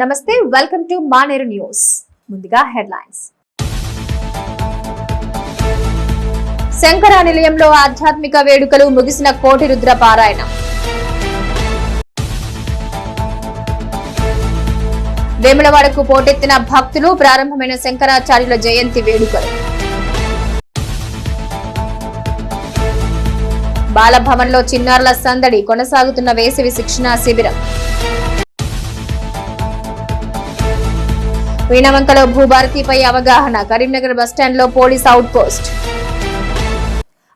నమస్తే welcome to Maneru news. ముందుగా headlines. Shankara నిలయంలో ఆధ్యాత్మిక వేడుకలు ముగిసిన కోటి రుద్ర పారాయణం వేములవాడకు పోటెత్తిన భక్తులు ప్రారంభమైన శంకరాచార్యుల జయంతి వేడుకలు. బాలభవన్లో చిన్నారుల సందడి కొనసాగుతున్న వేసవి శిక్షణా శిబిరం. వీణవంకలో భూభారతిపై అవగాహన. కరీంనగర్ బస్టాండ్లో పోలీస్ అవుట్ పోస్ట్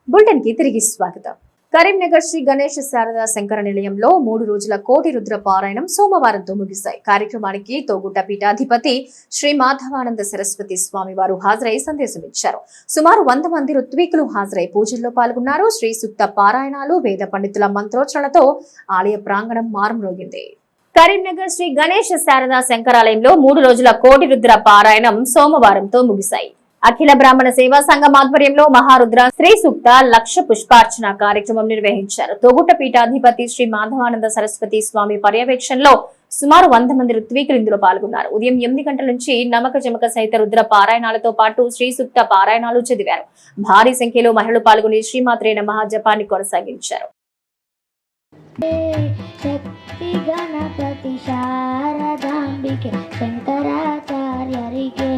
బులెటిన్కి తిరిగి స్వాగతం. కరీంనగర్ శ్రీ గణేష్ శారదా శంకర నిలయంలో మూడు రోజుల కోటి రుద్ర పారాయణం సోమవారంతో ముగిశాయి. కార్యక్రమానికి తోగుట్ట పీఠాధిపతి శ్రీ మాధవానంద సరస్వతి స్వామి వారు హాజరై సందేశం ఇచ్చారు సుమారు వంద మంది ఋత్వికులు హాజరై పూజల్లో పాల్గొన్నారు. శ్రీ సుక్త పారాయణాలు వేద పండితుల మంత్రోచ్చరణతో ఆలయ ప్రాంగణం మారుమ్రోగింది. కరీంనగర్ శ్రీ గణేష్ శారదా శంకరాలయంలో మూడు రోజుల కోటి రుద్ర పారాయణం సోమవారంతో ముగిశాయి. అఖిల బ్రాహ్మణ సేవా సంఘం ఆధ్వర్యంలో మహారుద్ర శ్రీ సూక్త లక్ష పుష్పార్చన కార్యక్రమం నిర్వహించారు. తొగుట పీఠాధిపతి శ్రీ మాధవానంద సరస్వతి స్వామి పర్యవేక్షణలో సుమారు వంద మంది ఋత్వీకులు ఇందులో పాల్గొన్నారు. ఉదయం ఎనిమిది గంటల నుంచి నమక జమక సహిత రుద్ర పారాయణాలతో పాటు శ్రీ సూక్త పారాయణాలు చదివారు. భారీ సంఖ్యలో మహిళలు పాల్గొని శ్రీమాత్రే నమః జపాన్ని కొనసాగించారు. ಶಕ್ತಿ ಗಣಪತಿ ಶಾರದಾಂಬಿಕೆ ಶಂಕರಾಚಾರ್ಯರಿಗೆ.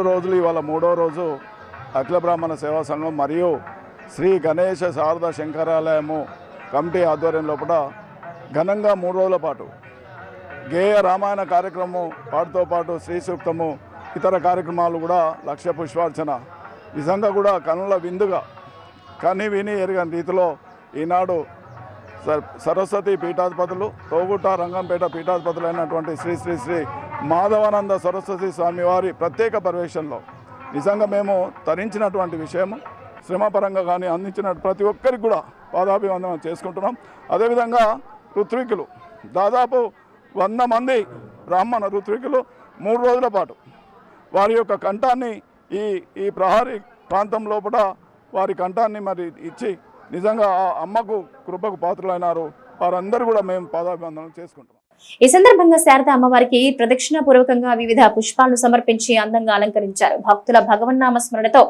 రెండు రోజులు ఇవాళ మూడో రోజు అఖిల బ్రాహ్మణ సేవా సంఘం మరియు శ్రీ గణేష శారద శంకరాలయము కమిటీ ఆధ్వర్యం లోపల ఘనంగా మూడు రోజుల పాటు గేయ రామాయణ కార్యక్రమం పాటుతో పాటు శ్రీ సూక్తము ఇతర కార్యక్రమాలు కూడా లక్ష పుష్పార్చన. నిజంగా కూడా కనుల విందుగా కని విని ఎరగని రీతిలో ఈనాడు సరస్వతి పీఠాధిపతులు తోగుట రంగంపేట పీఠాధిపతులైనటువంటి శ్రీ శ్రీ శ్రీ మాధవానంద సరస్వతి స్వామి వారి ప్రత్యేక పర్యవేక్షణలో. నిజంగా మేము తరించినటువంటి విషయము. శ్రమపరంగా కానీ అందించిన ప్రతి ఒక్కరికి కూడా పాదాభివందనం చేసుకుంటున్నాం. అదేవిధంగా ఋత్వికులు. దాదాపు వంద మంది బ్రాహ్మణ ఋత్వికులు మూడు రోజుల పాటు వారి యొక్క కంఠాన్ని ఈ ఈ ప్రహారీ ప్రాంతం లోపల వారి కంఠాన్ని మరి ఇచ్చి నిజంగా ఆ అమ్మకు కృపకు పాత్రలైనారు. వారందరూ కూడా మేము పాదాభివందనం చేసుకుంటున్నాం. ఈ సందర్భంగా శారద అమ్మవారికి ప్రదక్షిణ పూర్వకంగా వివిధ పుష్పాలను సమర్పించి అందంగా అలంకరించారు. భక్తుల భగవన్నామ స్మరణతో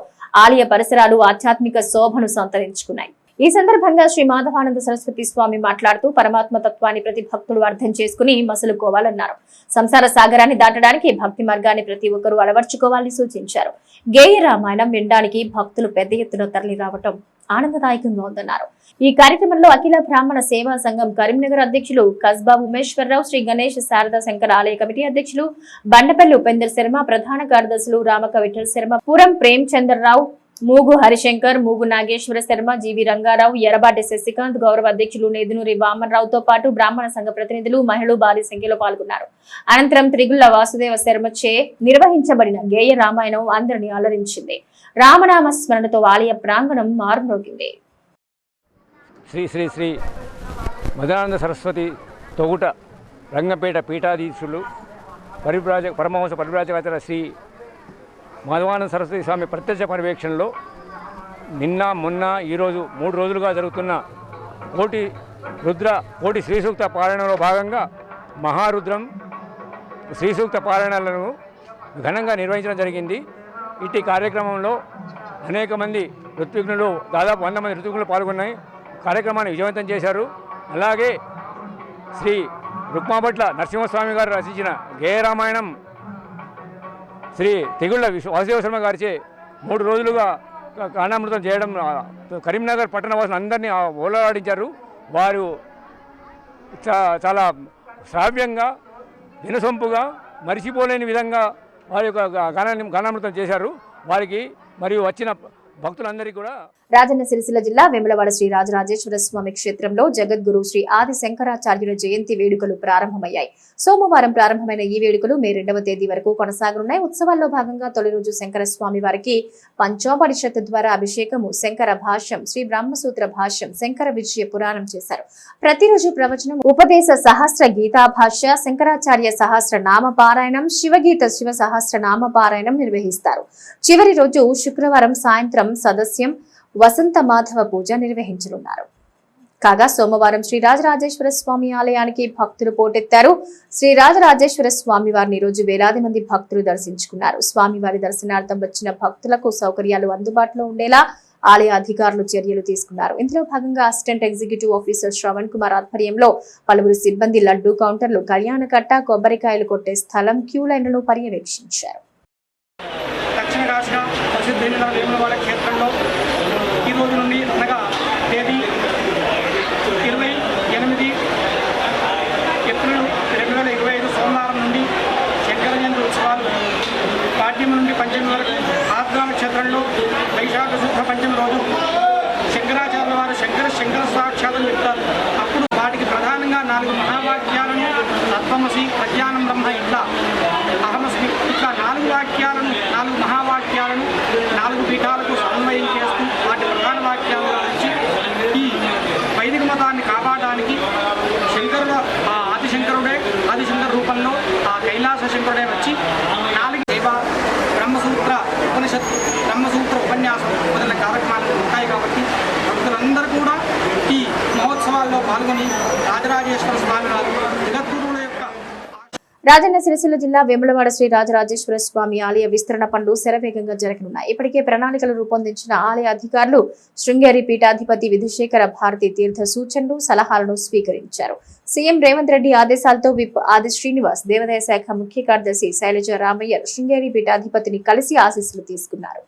ఆలయ పరిసరాలు ఆధ్యాత్మిక శోభను సంతరించుకున్నాయి. ఈ సందర్భంగా శ్రీ మాధవానంద సరస్వతి స్వామి మాట్లాడుతూ పరమాత్మ తత్వాన్ని ప్రతి భక్తులు అర్థం చేసుకుని మసులుకోవాలన్నారు. సంసార సాగరాన్ని దాటడానికి భక్తి మార్గాన్ని ప్రతి ఒక్కరూ అలవర్చుకోవాలని సూచించారు. గేయ రామాయణం వినడానికి భక్తులు పెద్ద ఎత్తున తరలి రావటం ఆనందదాయకంగా ఉందన్నారు. ఈ కార్యక్రమంలో అఖిల బ్రాహ్మణ సేవా సంఘం కరీంనగర్ అధ్యక్షులు కస్బా ఉమేశ్వరరావు శ్రీ గణేష్ శారదా శంకర్ ఆలయ కమిటీ అధ్యక్షులు బండపల్లి ఉపేందర్ శర్మ ప్రధాన కార్యదర్శులు రామక విఠల్ శర్మ పురం ప్రేమ్ చంద్రరావు మూగు హరిశంకర్ మూగు నాగేశ్వర శర్మ జీవి రంగారావు ఎర్రబాటి శశికాంత్ గౌరవ అధ్యక్షులు నేదునూరి వామన్రావుతో పాటు బ్రాహ్మణ సంఘ ప్రతినిధులు మహిళలు భారీ సంఖ్యలో పాల్గొన్నారు. అనంతరం త్రిగుళ్ళ వాసుదేవ శర్మ చే నిర్వహించబడిన గేయ రామాయణం అందరినీ అలరించింది. రామనామ స్మరణతో ఆలయ ప్రాంగణం మారుమోగింది. శ్రీ శ్రీ శ్రీ మదనానంద సరస్వతి తొగుట రంగంపేట పీఠాధీశులు పరిభ్రాజ పరమహంస పరివ్రాజకాచార శ్రీ మాధవానంద సరస్వతి స్వామి ప్రత్యక్ష పర్యవేక్షణలో నిన్న మొన్న ఈరోజు మూడు రోజులుగా జరుగుతున్న కోటి రుద్ర కోటి శ్రీసూక్త పారాయణలో పారాయణంలో భాగంగా మహారుద్రం శ్రీసూక్త పారాయణాలను ఘనంగా నిర్వహించడం జరిగింది. ఇట్టి కార్యక్రమంలో అనేక మంది ఋత్వికులు దాదాపు వంద మంది ఋత్వికులు పాల్గొన్నాయి. కార్యక్రమాన్ని విజయవంతం చేశారు. అలాగే శ్రీ రుక్మాభట్ల నరసింహస్వామి గారు రచించిన గేయ రామాయణం శ్రీ తెగుళ్ళ విశ్వ వాసుదేవశర్మ గారిచే మూడు రోజులుగా కాణామృతం చేయడం కరీంనగర్ పట్టణ వాసులు అందరినీ ఓలాడించారు. వారు చాలా శ్రావ్యంగా వినసొంపుగా మరిచిపోలేని విధంగా వారి యొక్క గా- ఘనామృతం చేశారు. వారికి మరియు వచ్చిన భక్తులందరికీ కూడా రాజన్న సిరిసిల్ల జిల్లా వెములవాడ శ్రీ రాజరాజేశ్వర స్వామి క్షేత్రంలో జగద్గురు శ్రీ ఆది శంకరాచార్యుల జయంతి వేడుకలు ప్రారంభమయ్యాయి. సోమవారం ప్రారంభమైన ఈ వేడుకలు మే రెండవ తేదీ వరకు కొనసాగనున్నాయి. ఉత్సవాల్లో భాగంగా తొలి రోజు శంకర స్వామి వారికి పంచోపనిషత్ ద్వారా అభిషేకము శంకర భాష్యం శ్రీ బ్రహ్మసూత్ర భాష్యం శంకర విజయ పురాణం చేశారు. ప్రతిరోజు ప్రవచనం ఉపదేశ సహస్ర గీతా భాష్య శంకరాచార్య సహస్ర నామ పారాయణం శివగీత శివ సహస్ర నామ పారాయణం నిర్వహిస్తారు. చివరి రోజు శుక్రవారం సాయంత్రం సదస్యం వసంత మాధవ పూజ నిర్వహించనున్నారు. కాగా సోమవారం శ్రీ రాజరాజేశ్వర స్వామి ఆలయానికి భక్తులు పోటెత్తారు. శ్రీ రాజరాజేశ్వర స్వామి వారిని రోజు వేలాది మంది భక్తులు దర్శించుకున్నారు. స్వామివారి దర్శనార్థం వచ్చిన భక్తులకు సౌకర్యాలు అందుబాటులో ఉండేలా ఆలయ అధికారులు చర్యలు తీసుకున్నారు. ఇందులో భాగంగా assistant executive officer Shravan Kumar ఆధ్వర్యంలో పలువురు సిబ్బంది లడ్డూ కౌంటర్లు కళ్యాణకట్ట కొబ్బరికాయలు కొట్టే స్థలం క్యూ లైన్లను పర్యవేక్షించారు దక్షిణ కాశీగా ప్రసిద్ధమైన వేములవాడ క్షేత్రంలో ఈ రోజు నుండి అనగా తేదీ ఇరవై ఎనిమిది ఏప్రిల్ రెండు వేల ఇరవై ఐదు సోమవారం నుండి శంకర జయంతి ఉత్సవాలు పాడ్యం నుండి పంచమి వరకు ఆగ్రామ క్షేత్రంలో వైశాఖ శుద్ధ పంచమి రోజు శంకరాచార్యుల వారు శంకర శంకర సాక్షాతం చెప్తారు అప్పుడు వాటికి ప్రధానంగా నాలుగు మహావాక్యాలను తత్వమసి ప్రజ్ఞానం బ్రహ్మ ఇట్లా. అహమస్మి ఇట్లా నాలుగు వాక్యాలను నాలుగు మహావాక్యాలను నాలుగు పీఠాలకు సమన్వయం చేస్తూ వాటి ప్రధాన వాక్యాలను నుంచి ఈ వైదిక మతాన్ని కాపాడడానికి శంకరుల ఆ ఆదిశంకరుడే ఆదిశంకర రూపంలో ఆ కైలాస శంకరుడే వచ్చి నాలుగు దేవ బ్రహ్మసూత్ర ఉపనిషత్ బ్రహ్మసూత్ర ఉపన్యాసం మొదలైన కార్యక్రమాలు ఉంటాయి కాబట్టి భక్తులందరూ కూడా ఈ మహోత్సవాల్లో పాల్గొని రాజరాజేశ్వర స్వామి జగద్గురువుల యొక్క రాజన్న సిరిసిల్ల జిల్లా వేములవాడ శ్రీ రాజరాజేశ్వర స్వామి ఆలయ విస్తరణ పనులు శరవేగంగా జరగనున్నాయి. ఇప్పటికే ప్రణాళికలు రూపొందించిన ఆలయ అధికారులు శృంగేరి పీఠాధిపతి విధుశేఖర భారతి తీర్థ సూచనలు సలహాలను స్వీకరించారు. సీఎం రేవంత్ రెడ్డి ఆదేశాలతో విప్ ఆది శ్రీనివాస్ దేవాదాయ శాఖ ముఖ్య కార్యదర్శి శైలజ రామయ్య శృంగేరి పీఠాధిపతిని కలిసి ఆశీస్సులు తీసుకున్నారు.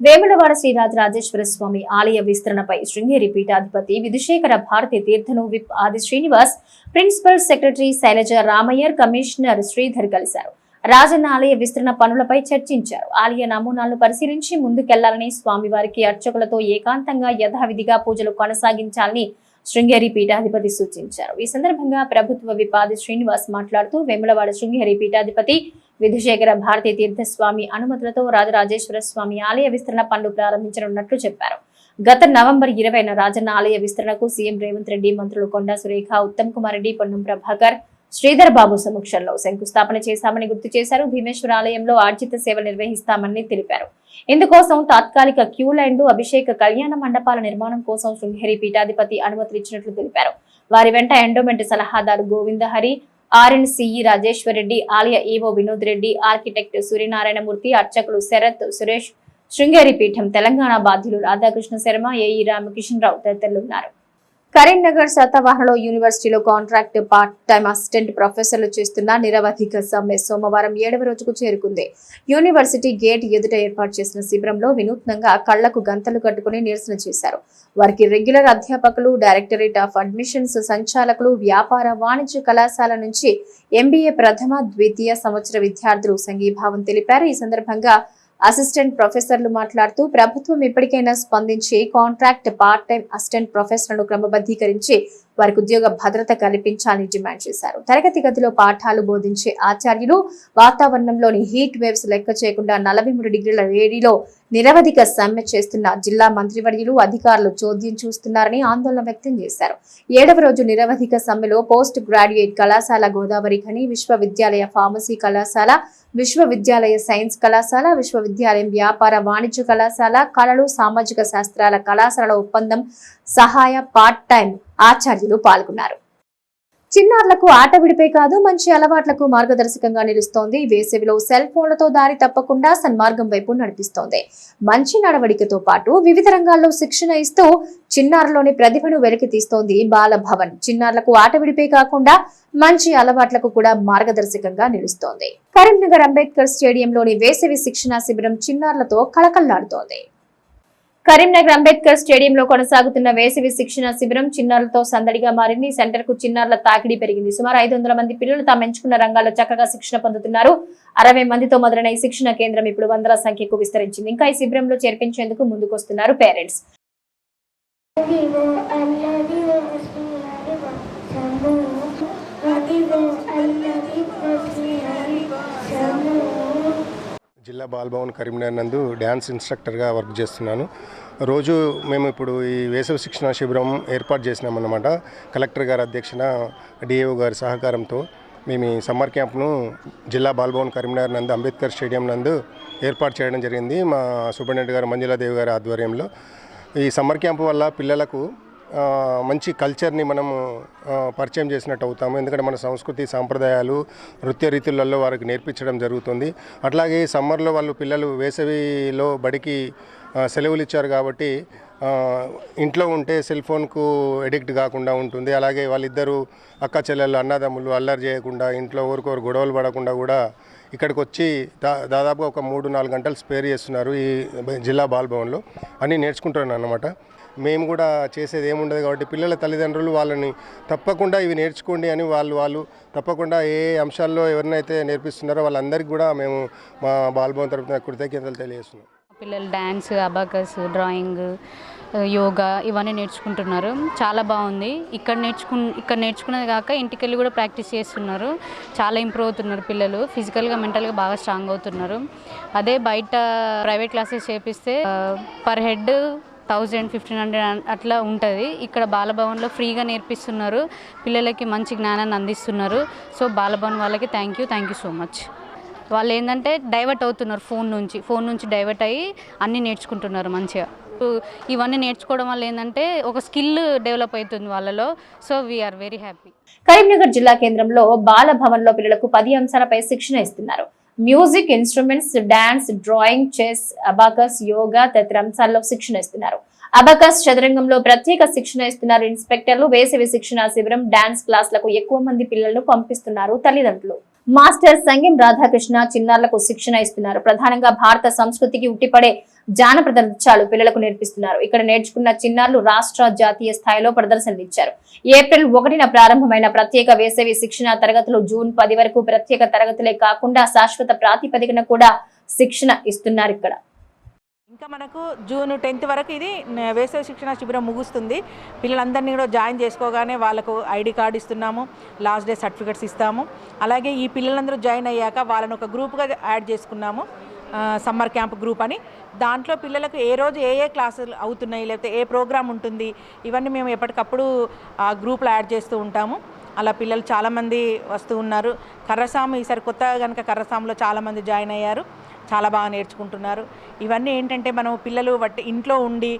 వేములవాడ శ్రీరాజ రాజేశ్వర స్వామి ఆలయ విస్తరణపై శృంగేరి పీఠాధిపతి Vidhushekhara Bharati తీర్థను whip Adi Srinivas principal secretary Shailaja Ramaiyer commissioner Sridhar కలిశారు. రాజన్న ఆలయ విస్తరణ పనులపై చర్చించారు. ఆలయ నమూనాలను పరిశీలించి ముందుకెళ్ళాలని స్వామివారికి అర్చకులతో ఏకాంతంగా యథావిధిగా పూజలు కొనసాగించాలని శృంగేరి పీఠాధిపతి సూచించారు. ఈ సందర్భంగా ప్రభుత్వ విపాది శ్రీనివాస్ మాట్లాడుతూ వేములవాడ శృంగేరి పీఠాధిపతి విధుశేఖర భారతీ తీర్థస్వామి అనుమతులతో రాజరాజేశ్వర స్వామి ఆలయ విస్తరణ పనులు ప్రారంభించనున్నట్లు చెప్పారు. గత నవంబర్ ఇరవైన రాజన్న ఆలయ విస్తరణకు సీఎం రేవంత్ రెడ్డి మంత్రులు కొండా సురేఖ ఉత్తమ్ కుమార్ రెడ్డి పొన్నం ప్రభాకర్ శ్రీధర్ బాబు సమక్షంలో శంకుస్థాపన చేశామని గుర్తు చేశారు. భీమేశ్వర ఆలయంలో ఆర్జిత సేవలు నిర్వహిస్తామని తెలిపారు. ఇందుకోసం తాత్కాలిక క్యూ లైన్లు అభిషేక కళ్యాణ మండపాల నిర్మాణం కోసం శృంగేరి పీఠాధిపతి అనుమతులు ఇచ్చినట్లు తెలిపారు. వారి వెంట ఎండోమెంట్ సలహాదారు గోవిందహరి ఆర్ఎన్సిఈ రాజేశ్వర్ రెడ్డి ఆలయ ఈవో వినోద్ రెడ్డి ఆర్కిటెక్ట్ సూర్యనారాయణమూర్తి అర్చకులు శరత్ సురేష్ శృంగేరి పీఠం తెలంగాణ బాధ్యులు రాధాకృష్ణ శర్మ ఏఈ రామకిషన్ రావు తదితరులు ఉన్నారు. కరీంనగర్ శాతవాహనలో యూనివర్సిటీలో కాంట్రాక్ట్ పార్ట్ టైం అసిస్టెంట్ ప్రొఫెసర్లు చేస్తున్న నిరవధిక సమ్మె సోమవారం ఏడవ రోజుకు చేరుకుంది. యూనివర్సిటీ గేట్ ఎదుట ఏర్పాటు చేసిన శిబిరంలో వినూత్నంగా కళ్ళకు గంతలు కట్టుకుని నిరసన చేశారు. వారికి రెగ్యులర్ అధ్యాపకులు డైరెక్టరేట్ ఆఫ్ అడ్మిషన్స్ సంచాలకులు వ్యాపార వాణిజ్య కళాశాల నుంచి ఎంబీఏ ప్రథమ ద్వితీయ సంవత్సర విద్యార్థులు సంఘీభావం తెలిపారు. ఈ సందర్భంగా అసిస్టెంట్ ప్రొఫెసర్లు మాట్లాడుతూ ప్రభుత్వం ఇప్పటికైనా స్పందించి కాంట్రాక్ట్ పార్ట్ టైం అసిస్టెంట్ ప్రొఫెసర్లను క్రమబద్ధీకరించి వారికి ఉద్యోగ భద్రత కల్పించాలని డిమాండ్ చేశారు. తరగతి గదిలో పాఠాలు బోధించే ఆచార్యులు వాతావరణంలోని హీట్ వేవ్స్ లెక్క చేయకుండా నలభై మూడు డిగ్రీల వేడిలో నిరవధిక సమ్మె చేస్తున్న జిల్లా మంత్రివర్యులు అధికారులు చోద్యం చూస్తున్నారని ఆందోళన వ్యక్తం చేశారు. ఏడవ రోజు నిరవధిక సమ్మెలో పోస్ట్ గ్రాడ్యుయేట్ కళాశాల గోదావరి ఖని విశ్వవిద్యాలయ ఫార్మసీ కళాశాల విశ్వవిద్యాలయ సైన్స్ కళాశాల విశ్వవిద్యాలయం వ్యాపార వాణిజ్య కళాశాల కళలు సామాజిక శాస్త్రాల కళాశాలల ఒప్పందం సహాయ పార్ట్ టైం ఆచార్యులు పాల్గొన్నారు. చిన్నారులకు ఆట విడిపే కాదు మంచి అలవాట్లకు మార్గదర్శకంగా నిలుస్తోంది. వేసవిలో సెల్ ఫోన్లతో దారి తప్పకుండా సన్మార్గం వైపు నడిపిస్తోంది. మంచి నడవడికతో పాటు వివిధ రంగాల్లో శిక్షణ ఇస్తూ చిన్నారులోని ప్రతిభను వెలికి తీస్తోంది బాలభవన్. చిన్నారులకు ఆట విడిపే కాకుండా మంచి అలవాట్లకు కూడా మార్గదర్శకంగా నిలుస్తోంది. కరీంనగర్ అంబేద్కర్ స్టేడియంలోని వేసవి శిక్షణ శిబిరం చిన్నారులతో కళకళ్ళాడుతోంది. కరీంనగర్ అంబేద్కర్ స్టేడియంలో కొనసాగుతున్న వేసవి శిక్షణ శిబిరం చిన్నారులతో సందడిగా మారింది. సెంటర్కు చిన్నారుల తాకిడి పెరిగింది. సుమారు ఐదు మంది పిల్లలు తాము ఎంచుకున్న రంగాల్లో చక్కగా శిక్షణ పొందుతున్నారు. అరవై మందితో మొదలైన ఈ శిక్షణ కేంద్రం ఇప్పుడు వందల సంఖ్యకు విస్తరించింది. ఇంకా ఈ శిబిరంలో చేర్పించేందుకు ముందుకొస్తున్నారు పేరెంట్స్. జిల్లా బాలభవన్ కరీంనగర్ నందు డ్యాన్స్ ఇన్స్ట్రక్టర్గా వర్క్ చేస్తున్నాను. రోజు మేము ఇప్పుడు ఈ వేసవి శిక్షణ శిబిరం ఏర్పాటు చేసినామన్నమాట. కలెక్టర్ గారి అధ్యక్షన డిఏఓ గారి సహకారంతో మేము ఈ సమ్మర్ క్యాంప్ను జిల్లా బాలభవన్ కరీంనగర్ నందు అంబేద్కర్ స్టేడియం నందు ఏర్పాటు చేయడం జరిగింది. మా సూపరింటెండెంట్ గారు మంజులాదేవి గారి ఆధ్వర్యంలో. ఈ సమ్మర్ క్యాంప్ వల్ల పిల్లలకు మంచి కల్చర్ని మనము పరిచయం చేసినట్టు అవుతాము. ఎందుకంటే మన సంస్కృతి సాంప్రదాయాలు నృత్య రీతులలో వారికి నేర్పించడం జరుగుతుంది. అట్లాగే ఈ సమ్మర్లో వాళ్ళు పిల్లలు వేసవిలో బడికి సెలవులు ఇచ్చారు కాబట్టి ఇంట్లో ఉంటే సెల్ ఫోన్కు ఎడిక్ట్ కాకుండా ఉంటుంది. అలాగే వాళ్ళిద్దరూ అక్క చెల్లెళ్ళు అన్నదమ్ములు అల్లరి చేయకుండా ఇంట్లో ఊరికొరు గొడవలు పడకుండా కూడా ఇక్కడికి వచ్చి దా దాదాపుగా ఒక మూడు నాలుగు గంటలు స్పేర్ చేస్తున్నారు ఈ జిల్లా బాలభవన్లో. అన్నీ నేర్చుకుంటున్నాను అన్నమాట మేము కూడా చేసేది ఏముండదు కాబట్టి పిల్లల తల్లిదండ్రులు వాళ్ళని తప్పకుండా ఇవి నేర్చుకోండి అని వాళ్ళు వాళ్ళు తప్పకుండా ఏ అంశాల్లో ఎవరినైతే నేర్పిస్తున్నారో వాళ్ళందరికీ కూడా మేము మా బాలభవన్ తరపున కృతజ్ఞతలు తెలియజేస్తున్నాం. పిల్లలు డ్యాన్స్ అబాకస్ డ్రాయింగ్ యోగా ఇవన్నీ నేర్చుకుంటున్నారు. చాలా బాగుంది. ఇక్కడ నేర్చుకు ఇక్కడ నేర్చుకున్నది కాక ఇంటికి వెళ్ళి కూడా ప్రాక్టీస్ చేస్తున్నారు. చాలా ఇంప్రూవ్ అవుతున్నారు పిల్లలు. ఫిజికల్గా మెంటల్గా బాగా స్ట్రాంగ్ అవుతున్నారు. అదే బయట ప్రైవేట్ క్లాసెస్ చేపిస్తే per head thousand fifteen hundred అట్లా ఉంటుంది. ఇక్కడ బాలభవన్లో ఫ్రీగా నేర్పిస్తున్నారు. పిల్లలకి మంచి జ్ఞానాన్ని అందిస్తున్నారు. సో బాలభవన్ వాళ్ళకి thank you thank you so much. వాళ్ళు ఏంటంటే డైవర్ట్ అవుతున్నారు ఫోన్ నుంచి. ఫోన్ నుంచి డైవర్ట్ అయ్యి అన్నీ నేర్చుకుంటున్నారు మంచిగా. ఇవన్నీ నేర్చుకోవడం వల్ల ఏంటంటే ఒక స్కిల్ డెవలప్ అవుతుంది వాళ్ళలో. So we're very happy Karimnagar జిల్లా కేంద్రంలో బాల లో పిల్లలకు పది అంశాలపై శిక్షణ ఇస్తున్నారు. Music instruments dance drawing chess abacus yoga తదితర అంశాల్లో శిక్షణ ఇస్తున్నారు. అబాకస్ చదరంగంలో ప్రత్యేక శిక్షణ ఇస్తున్నారు ఇన్స్పెక్టర్లు. వేసవి శిక్షణ శిబిరం డాన్స్ క్లాసులకు ఎక్కువ మంది పిల్లలను పంపిస్తున్నారు తల్లిదండ్రులు. మాస్టర్ సంగీం రాధాకృష్ణ చిన్నారులకు శిక్షణ ఇస్తున్నారు. ప్రధానంగా భారత సంస్కృతికి ఉట్టిపడే జానపద నృత్యాలు పిల్లలకు నేర్పిస్తున్నారు. ఇక్కడ నేర్చుకున్న చిన్నారులు రాష్ట్ర జాతీయ స్థాయిలో ప్రదర్శనలు ఇచ్చారు ఏప్రిల్ ఒకటిన ప్రారంభమైన ప్రత్యేక వేసవి శిక్షణ తరగతులు జూన్ పది వరకు ప్రత్యేక తరగతులే కాకుండా శాశ్వత ప్రాతిపదికన కూడా శిక్షణ ఇస్తున్నారు ఇక్కడ. ఇంకా మనకు జూన్ టెన్త్ వరకు ఇది వేసవి శిక్షణ శిబిరం ముగుస్తుంది. పిల్లలందరినీ కూడా జాయిన్ చేసుకోగానే వాళ్ళకు ఐడి కార్డు ఇస్తున్నాము లాస్ట్ డే సర్టిఫికెట్స్ ఇస్తాము. అలాగే ఈ పిల్లలందరూ జాయిన్ అయ్యాక వాళ్ళని ఒక గ్రూప్గా యాడ్ చేసుకున్నాము సమ్మర్ క్యాంప్ గ్రూప్ అని. దాంట్లో పిల్లలకు ఏ రోజు ఏ ఏ క్లాసులు అవుతున్నాయి లేకపోతే ఏ ప్రోగ్రామ్ ఉంటుంది ఇవన్నీ మేము ఎప్పటికప్పుడు ఆ గ్రూప్లో యాడ్ చేస్తూ ఉంటాము. అలా పిల్లలు చాలామంది వస్తూ ఉన్నారు. కర్రసాము ఈసారి కొత్తగా కనుక కర్రసాములో చాలామంది జాయిన్ అయ్యారు. చాలా బాగా నేర్చుకుంటున్నారు. ఇవన్నీ ఏంటంటే మనం పిల్లలు బట్టి ఇంట్లో ఉండి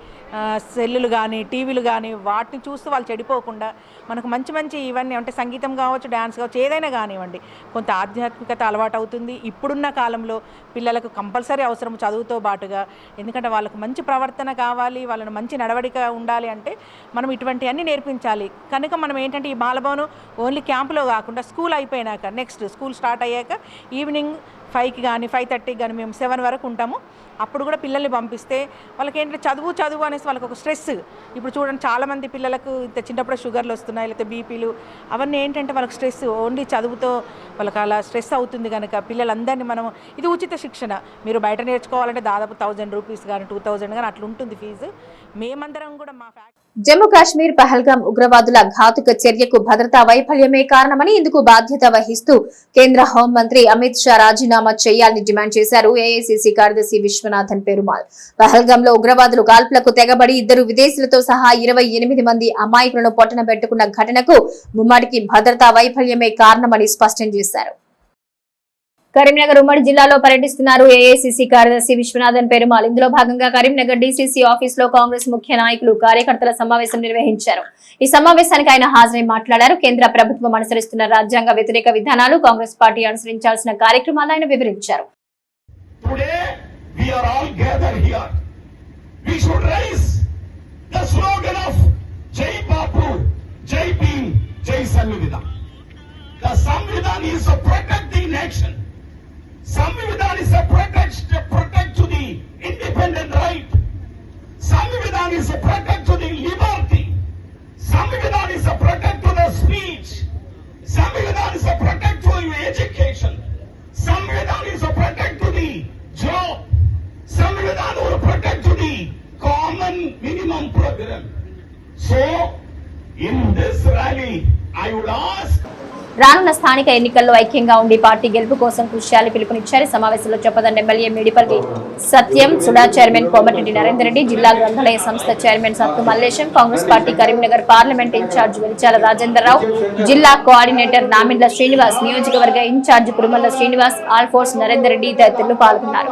సెల్లులు కానీ టీవీలు కానీ వాటిని చూస్తూ వాళ్ళు చెడిపోకుండా మనకు మంచి మంచి ఇవన్నీ అంటే సంగీతం కావచ్చు డ్యాన్స్ కావచ్చు ఏదైనా కానివ్వండి. కొంత ఆధ్యాత్మికత అలవాటు అవుతుంది. ఇప్పుడున్న కాలంలో పిల్లలకు కంపల్సరీ అవసరం చదువుతో పాటుగా. ఎందుకంటే వాళ్ళకు మంచి ప్రవర్తన కావాలి వాళ్ళని మంచి నడవడిక ఉండాలి అంటే మనం ఇటువంటివన్నీ నేర్పించాలి. కనుక మనం ఏంటంటే ఈ బాలభవనం ఓన్లీ క్యాంపులో కాకుండా స్కూల్ అయిపోయినాక నెక్స్ట్ స్కూల్ స్టార్ట్ అయ్యాక ఈవినింగ్ ఫైవ్కి కానీ ఫైవ్ థర్టీకి కానీ మేము సెవెన్ వరకు ఉంటాము. అప్పుడు కూడా పిల్లల్ని పంపిస్తే వాళ్ళకి ఏంటంటే చదువు చదువు అనేసి వాళ్ళకి ఒక స్ట్రెస్. ఇప్పుడు చూడండి చాలామంది పిల్లలకు ఇంత చిన్నప్పుడు షుగర్లు వస్తున్నాయి లేకపోతే బీపీలు అవన్నీ ఏంటంటే వాళ్ళకి స్ట్రెస్. ఓన్లీ చదువుతో వాళ్ళకి అలా స్ట్రెస్ అవుతుంది కనుక పిల్లలందరినీ మనం ఇది ఉచిత శిక్షణ. మీరు బయట నేర్చుకోవాలంటే దాదాపు థౌజండ్ రూపీస్ కానీ టూ థౌజండ్ కానీ అట్లా ఉంటుంది ఫీజు. మేమందరం కూడా మా ఫ్యాక్టరీ జమ్మూ కాశ్మీర్ పహల్గాం ఉగ్రవాదుల ఘాతుక చర్యకు భద్రతా వైఫల్యమే కారణమని ఇందుకు బాధ్యత వహిస్తూ కేంద్ర హోంమంత్రి అమిత్ షా రాజీనామా చేయాలని డిమాండ్ చేశారు ఏఐసిసి కార్యదర్శి విశ్వనాథన్ పెరుమాల్ పహల్గాంలో ఉగ్రవాదులు కాల్పులకు తెగబడి ఇద్దరు విదేశీలతో సహా ఇరవై ఎనిమిది మంది అమాయకులను పొట్టన పెట్టుకున్న ఘటనకు ముమ్మాటికి భద్రతా వైఫల్యమే కారణమని స్పష్టం చేశారు. కరీంనగర్ ఉమ్మడి జిల్లాలో పర్యటిస్తున్నారు ఏఐసిసి కార్యదర్శి విశ్వనాథన్ పెరుమాల్ ఇందులో భాగంగా కరీంనగర్ డీసీసీ ఆఫీస్లో కాంగ్రెస్ ముఖ్య నాయకులు కార్యకర్తల సమావేశం నిర్వహించారు. ఈ సమావేశానికి ఆయన హాజరై మాట్లాడారు. కేంద్ర ప్రభుత్వం అనుసరిస్తున్న రాజ్యాంగ వ్యతిరేక విధానాలు కాంగ్రెస్ పార్టీ అనుసరించాల్సిన కార్యక్రమాలు ఆయన వివరించారు. The Samvidhan. Is protecting nation. Samvidhan is a protect, protect to the independent right. Samvidhan is a రానున్న స్థానిక ఎన్నికల్లో ఐక్యంగా ఉండి పార్టీ గెలుపు కోసం కృషి చేయాలని పిలుపునిచ్చారు. సమావేశంలో చొప్పదండ ఎమ్మెల్యే మేడిపల్లి సత్యం సుడా చైర్మన్ కోమటిరెడ్డి నరేందర్ రెడ్డి జిల్లా గ్రంథాలయ సంస్థ chairman Sattu Mallesham Congress party Karimnagar parliament in charge Velichala Rajendrarao జిల్లా కోఆర్డినేటర్ నామిండ్ల శ్రీనివాస్ నియోజకవర్గ ఇన్ఛార్జ్ కురుమల్ల శ్రీనివాస్ ఆల్ఫోర్స్ నరేందర్ రెడ్డి తదితరులు పాల్గొన్నారు.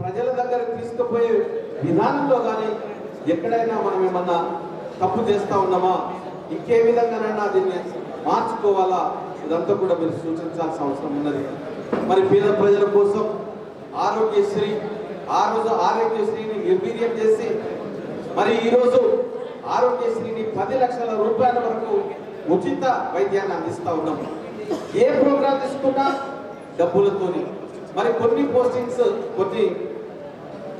ప్రజల దగ్గర తీసుకుపోయే విధానంలో కానీ ఎక్కడైనా మనం ఏమన్నా తప్పు చేస్తా ఉన్నామా? ఇంకే విధంగానైనా దీన్ని మార్చుకోవాలా? ఇదంతా కూడా మీరు సూచించాల్సిన అవసరం ఉన్నది. మరి పేద ప్రజల కోసం ఆరోగ్యశ్రీ ఆ రోజు ఆరోగ్యశ్రీని నిర్వీర్యం చేసి మరి ఈరోజు ఆరోగ్యశ్రీని పది లక్షల రూపాయల వరకు ఉచిత వైద్యాన్ని అందిస్తూ ఉన్నాం. ఏ ప్రోగ్రాం తీసుకున్నా? డబ్బులతోని. మరి కొన్ని పోస్టింగ్స్ కొన్ని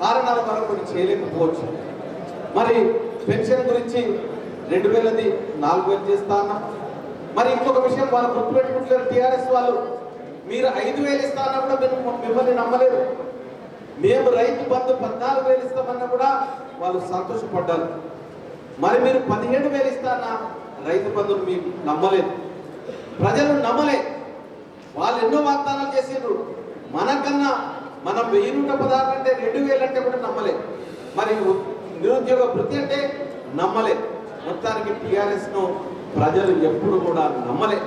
కారణాల ద్వారా కొన్ని చేయలేకపోవచ్చు. మరి పెన్షన్ గురించి రెండు వేలది నాలుగు వేలు చేస్తా ఉన్నాం మరి ఇంకొక విషయం వాళ్ళు గుర్తుపెట్టుకుంటున్నారు టీఆర్ఎస్ వాళ్ళు. మీరు ఐదు వేలు ఇస్తారన్నా కూడా మేము మిమ్మల్ని నమ్మలేదు మేము రైతు బంధు పద్నాలుగు వేలు ఇస్తామన్నా కూడా వాళ్ళు సంతోషపడ్డారు. మరి మీరు పదిహేడు వేలు ఇస్తారన్నా రైతు బంధువులు మీకు నమ్మలేదు. ప్రజలు నమ్మలే. వాళ్ళు ఎన్నో వాగ్దానాలు చేసిండ్రు. మనకన్నా మనం వెయ్యి నూట పదహారు అంటే రెండు వేలు అంటే కూడా నమ్మలే. మరి నిరుద్యోగ వృత్తి అంటే నమ్మలే. మొత్తానికి టీఆర్ఎస్ను ప్రజలు ఎప్పుడు కూడా నమ్మలే.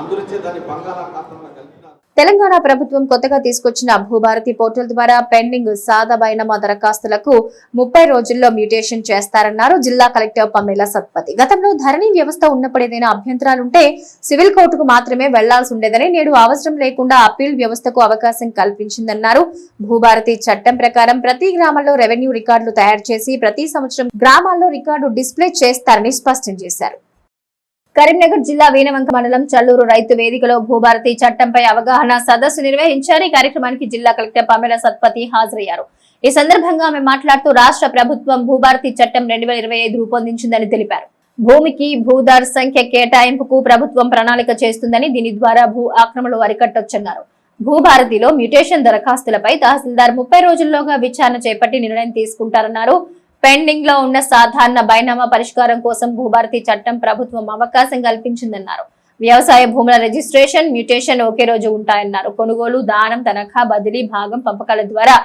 అందులోచే దాన్ని బంగాళాఖాతంలో కలిపినారు. తెలంగాణ ప్రభుత్వం కొత్తగా తీసుకొచ్చిన భూభారతి పోర్టల్ ద్వారా పెండింగ్ సాదా దరఖాస్తులకు ముప్పై రోజుల్లో మ్యూటేషన్ చేస్తారన్నారు జిల్లా కలెక్టర్ పమేలా సత్పతి. గతంలో ధరణి వ్యవస్థ ఉన్నప్పుడు ఏదైనా అభ్యంతరాలుంటే సివిల్ కోర్టుకు మాత్రమే వెళ్ళాల్సి ఉండేదని నేడు అవసరం లేకుండా అప్పీల్ వ్యవస్థకు అవకాశం కల్పించిందన్నారు. భూభారతి చట్టం ప్రకారం ప్రతి గ్రామంలో రెవెన్యూ రికార్డులు తయారు చేసి ప్రతి సంవత్సరం గ్రామాల్లో రికార్డు డిస్ప్లే చేస్తారని స్పష్టం చేశారు. కరీంనగర్ జిల్లా వీనవంక మండలం చల్లూరు రైతు వేదికలో భూభారతి చట్టంపై అవగాహన సదస్సు నిర్వహించారు. ఈ కార్యక్రమానికి జిల్లా కలెక్టర్ పమేల సత్పతి హాజరయ్యారు. ఈ సందర్భంగా ఆమె మాట్లాడుతూ రాష్ట్ర ప్రభుత్వం భూభారతి చట్టం రెండు వేల ఇరవై ఐదు రూపొందించిందని తెలిపారు. భూమికి భూదార్ సంఖ్య కేటాయింపుకు ప్రభుత్వం ప్రణాళిక చేస్తుందని దీని ద్వారా భూ ఆక్రమణలు అరికట్టొచ్చన్నారు. భూభారతిలో మ్యుటేషన్ దరఖాస్తులపై తహసీల్దార్ ముప్పై రోజుల్లోగా విచారణ చేపట్టి నిర్ణయం తీసుకుంటారన్నారు. పెండింగ్లో ఉన్న సాధారణ బైనామా పరిష్కారం కోసం భూభారతి చట్టం ప్రభుత్వం అవకాశం కల్పించిందన్నారు. వ్యవసాయ భూముల రిజిస్ట్రేషన్ మ్యూటేషన్ ఒకే రోజు ఉంటాయన్నారు. కొనుగోలు దానం తనఖా బదిలీ భాగం పంపకాల ద్వారా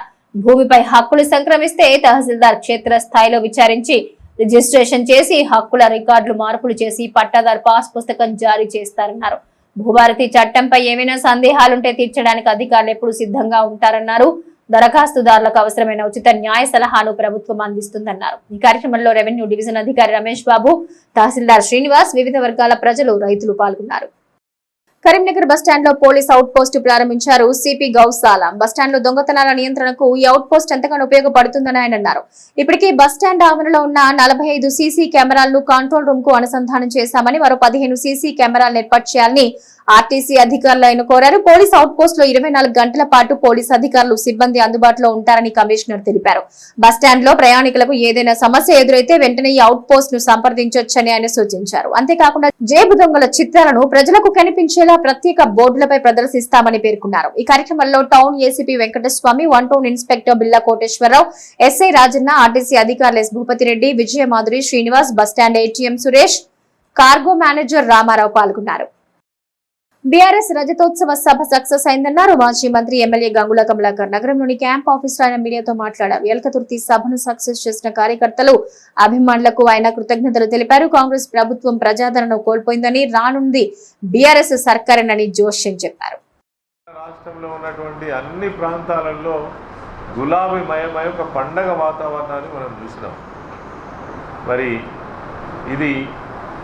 భూమిపై హక్కులు సంక్రమిస్తే తహసీల్దార్ క్షేత్ర స్థాయిలో విచారించి రిజిస్ట్రేషన్ చేసి హక్కుల రికార్డులు మార్పులు చేసి పట్టాదారు పాస్ పుస్తకం జారీ చేస్తారన్నారు. భూభారతి చట్టంపై ఏమైనా సందేహాలుంటే తీర్చడానికి అధికారులు ఎప్పుడు సిద్ధంగా ఉంటారన్నారు. దరఖాస్తుదారులకు అవసరమైన ఉచిత న్యాయ సలహాను ప్రభుత్వం అందిస్తుందన్నారు. ఈ కార్యక్రమంలో రెవెన్యూ డివిజన్ అధికారి రమేష్ బాబు తహసీల్దార్ శ్రీనివాస్ వివిధ వర్గాల ప్రజలు రైతులు పాల్గొన్నారు. కరీంనగర్ బస్టాండ్లో పోలీస్ అవుట్ పోస్ట్ ప్రారంభించారు సిపి గౌసాల. బస్టాండ్లో దొంగతనాల నియంత్రణకు ఈ అవుట్ పోస్ట్ ఎంతగానో ఉపయోగపడుతుందని ఆయన అన్నారు. ఇప్పటికే బస్టాండ్ ఆవరణలో ఉన్న నలభై ఐదు సీసీ కెమెరాలను కంట్రోల్ రూమ్కు అనుసంధానం చేశామని మరో పదిహేను సీసీ కెమెరాలను ఏర్పాటు చేయాలని ఆర్టీసీ అధికారులు ఆయన కోరారు. పోలీస్ అవుట్ పోస్ట్లో ఇరవై నాలుగు గంటల పాటు పోలీస్ అధికారులు సిబ్బంది అందుబాటులో ఉంటారని కమిషనర్ తెలిపారు. బస్టాండ్లో ప్రయాణికులకు ఏదైనా సమస్య ఎదురైతే వెంటనే ఈ అవుట్ పోస్ట్ను సంప్రదించొచ్చని ఆయన సూచించారు. అంతేకాకుండా జేబు దొంగల చిత్రాలను ప్రజలకు కనిపించేలా ప్రత్యేక బోర్డులపై ప్రదర్శిస్తామని పేర్కొన్నారు. ఈ కార్యక్రమంలో town ACP Venkataswamy one town inspector Billa Koteswararao SI Rajanna RTC అధికారులు S Bhupathi Reddy Vijayamadhuri Srinivas bus stand ATM Suresh cargo manager Ramarao పాల్గొన్నారు. బీఆర్ఎస్ రజతోత్సవ సభ సక్సెస్ అయిందన్నారు. మాజీ మంత్రి ఎమ్మెల్యే గంగుల కమలాకర్ నగరంలోని క్యాంప్ ఆఫీసులో ఆయన మీడియాతో మాట్లాడారు. ఎలకతుర్తి సభను సక్సెస్ చేసిన కార్యకర్తలు అభిమానులకు ఆయన కృతజ్ఞతలు తెలిపారు. కాంగ్రెస్ ప్రభుత్వం ప్రజాదరణ కోల్పోయిందని రానుంది బీఆర్ఎస్ సర్కారేనని జోష్యం చెప్పారు. రాష్ట్రంలో ఉన్నటువంటి అన్ని ప్రాంతాలలో గులాబీమయమై ఒక పండగ వాతావరణాన్ని మనం చూసినాం. మరి ఇది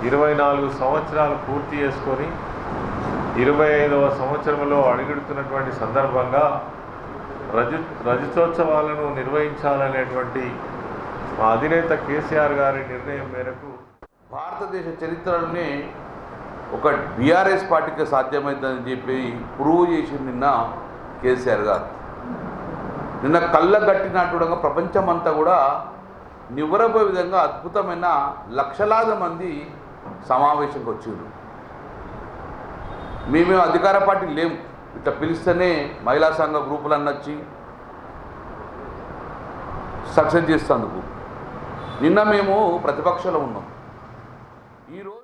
ఇరవై నాలుగు సంవత్సరాలు పూర్తి చేసుకొని ఇరవై ఐదవ సంవత్సరంలో అడుగుడుతున్నటువంటి సందర్భంగా రజ రజతోత్సవాలను నిర్వహించాలనేటువంటి మా అధినేత కేసీఆర్ గారి నిర్ణయం మేరకు భారతదేశ చరిత్రలోనే ఒక బీఆర్ఎస్ పార్టీకి సాధ్యమవుతుందని చెప్పి ప్రూవ్ చేసి నిన్న కేసీఆర్ గారు. నిన్న కళ్ళగట్టినట్టుగా ప్రపంచమంతా కూడా నివ్వరపోయే విధంగా అద్భుతమైన లక్షలాది మంది సమావేశంకి వచ్చిండ్రు మేమేం అధికార పార్టీ లేము. ఇట్లా పిలిస్తేనే మహిళా సంఘ గ్రూపులు వచ్చి సక్సెస్ చేస్తేందుకు. నిన్న మేము ప్రతిపక్షంలో ఉన్నాం. ఈరోజు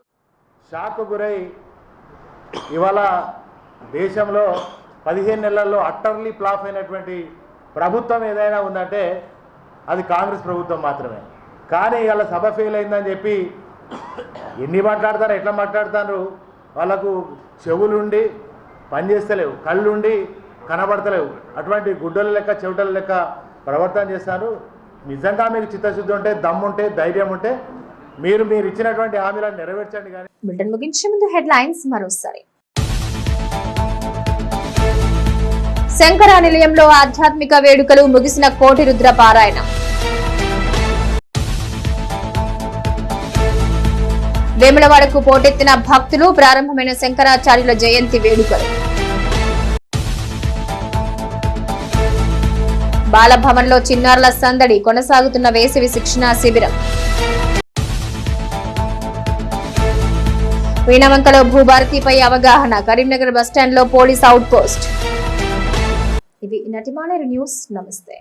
షాక్ గురై ఇవాళ దేశంలో పదిహేను నెలల్లో అట్టర్లీ ఫ్లాప్ అయినటువంటి ప్రభుత్వం ఏదైనా ఉందంటే అది కాంగ్రెస్ ప్రభుత్వం మాత్రమే. కానీ ఇవాళ సభ ఫెయిల్ అయిందని చెప్పి ఎన్ని మాట్లాడతారు ఎట్లా మాట్లాడతారు? వాళ్ళకు చెవులుండి పనిచేస్తలేవు కళ్ళుండి కనబడతలేవు. అటువంటి గుడ్డల లెక్క చెవిటల లెక్క ప్రవర్తన చేస్తారు నిజంగా మీకు చిత్తశుద్ధి ఉంటే దమ్ముంటే ధైర్యం ఉంటే మీరు మీరు ఇచ్చినటువంటి హామీలను నెరవేర్చండి కానీ. బులెటిన్ ముగించే ముందు హెడ్లైన్స్ మరోసారి. శంకర నిలయంలో ఆధ్యాత్మిక వేడుకలు ముగిసిన కోటి రుద్ర పారాయణం వేములవాడకు పోటెత్తిన భక్తులు ప్రారంభమైన శంకరాచార్యుల జయంతి వేడుకలు. బాలభవన్లో చిన్నారుల సందడి కొనసాగుతున్న వేసవి శిక్షణా శిబిరం. వీణవంకలో భూభారతిపై అవగాహన కరీంనగర్ బస్టాండ్లో పోలీస్ అవుట్ పోస్ట్ ఇవి నటిమానేరు న్యూస్ నమస్తే.